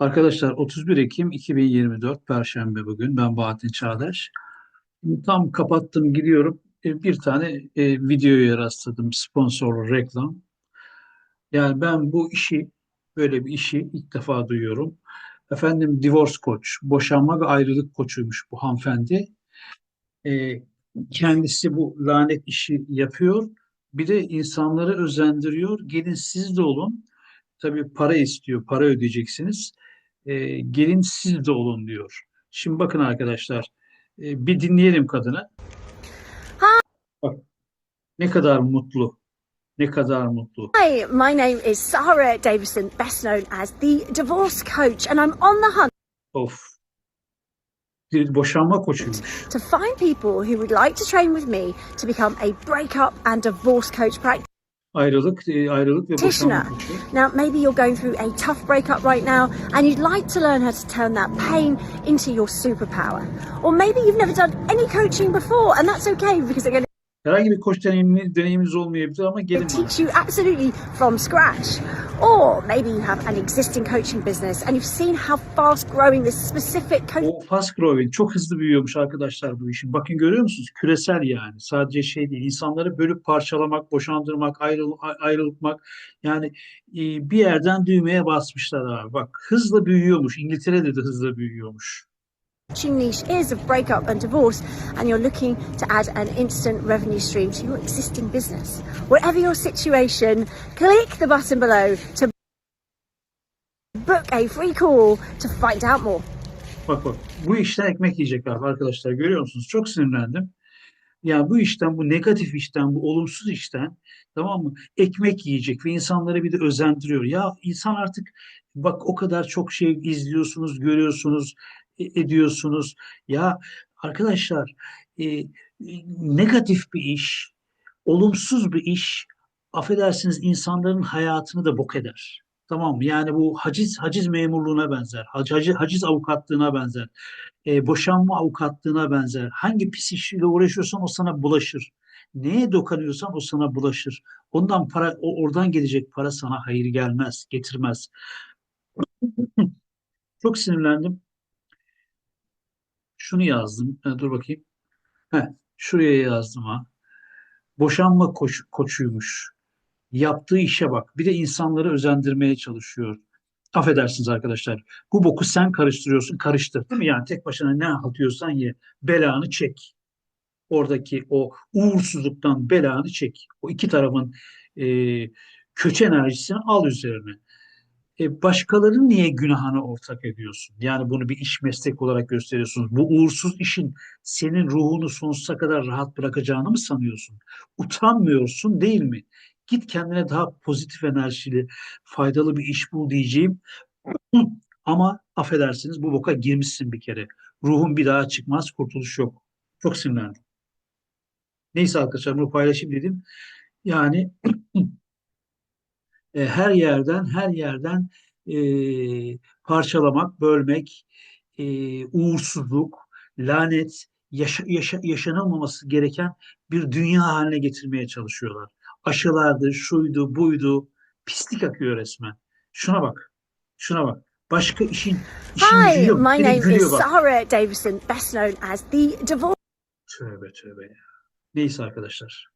Arkadaşlar 31 Ekim 2024 Perşembe bugün. Ben Bahattin Çağdaş. Tam kapattım gidiyorum. E, Bir tane e, videoya rastladım. Sponsorlu reklam. Yani ben bu işi böyle bir işi ilk defa duyuyorum. Efendim divorce coach, boşanma ve ayrılık koçuymuş bu hanımefendi. E, kendisi bu lanet işi yapıyor. Bir de insanları özendiriyor. Gelin siz de olun. Tabii para istiyor, para ödeyeceksiniz. E, gelin siz de olun diyor. Şimdi bakın arkadaşlar, e, bir dinleyelim kadını. Bak ne kadar mutlu, ne kadar mutlu. Hi, my name is Sarah Davison, best known as the divorce coach, and I'm on the hunt Of. Bir boşanma koçuymuş. to find people who would like to train with me to become a breakup and divorce coach Ayrılık, ayrılık ve boşanma. Now, maybe you're going through a tough breakup right now and you'd like to learn how to turn that pain into your superpower. Or maybe you've never done any coaching before, and that's okay because they're going Herhangi bir koç deneyimi, deneyiminiz olmayabilir ama gelin bana. teach you absolutely from scratch. Or maybe you have an existing coaching business and you've seen how fast growing this specific coaching O fast growing çok hızlı büyüyormuş arkadaşlar bu işin. Bakın görüyor musunuz? Küresel yani. Sadece şey değil. İnsanları bölüp parçalamak, boşandırmak, ayrıl ayrılmak. Yani e, bir yerden düğmeye basmışlar abi. Bak hızla büyüyormuş. İngiltere'de de hızla büyüyormuş. Niche is of breakup and divorce, and you're looking to add an instant revenue stream to your existing business. Whatever your situation, click the button below to book a free call to find out more. Bak bak bu işten ekmek yiyecekler arkadaşlar görüyor musunuz? Çok sinirlendim. Yani bu işten, bu negatif işten, bu olumsuz işten tamam mı? Ekmek yiyecek ve insanları bir de özendiriyor. Ya insan artık bak o kadar çok şey izliyorsunuz, görüyorsunuz, ediyorsunuz. Ya arkadaşlar e, e, negatif bir iş, olumsuz bir iş affedersiniz insanların hayatını da bok eder. Tamam? Yani bu haciz haciz memurluğuna benzer. hac- Haciz, haciz avukatlığına benzer. E, boşanma avukatlığına benzer. Hangi pis işle uğraşıyorsan o sana bulaşır. Neye dokunuyorsan o sana bulaşır. Ondan para, o oradan gelecek para sana hayır gelmez, getirmez. Çok sinirlendim. Şunu yazdım. Ha, dur bakayım. Heh, şuraya yazdım ha. Boşanma koç, koçuymuş. Yaptığı işe bak. Bir de insanları özendirmeye çalışıyor. Affedersiniz arkadaşlar. Bu boku sen karıştırıyorsun. Karıştır. Değil mi? Yani tek başına ne atıyorsan ye. Belanı çek. Oradaki o uğursuzluktan belanı çek. O iki tarafın e, kötü enerjisini al üzerine. E, başkalarının niye günahını ortak ediyorsun? Yani bunu bir iş meslek olarak gösteriyorsunuz. Bu uğursuz işin senin ruhunu sonsuza kadar rahat bırakacağını mı sanıyorsun? Utanmıyorsun değil mi? Git kendine daha pozitif enerjili, faydalı bir iş bul diyeceğim. Ama affedersiniz bu boka girmişsin bir kere. Ruhun bir daha çıkmaz, kurtuluş yok. Çok sinirlendim. Neyse arkadaşlar bunu paylaşayım dedim. Yani e, her yerden her yerden e, parçalamak, bölmek, e, uğursuzluk, lanet, yaşa- yaşa- yaşanılmaması gereken bir dünya haline getirmeye çalışıyorlar. Aşılardı, şuydu, buydu, pislik akıyor resmen. Şuna bak, şuna bak. Başka işin, işin Hi, yok. my name is. Sarah Davison, best known as the divorce Tövbe tövbe ya. Neyse arkadaşlar.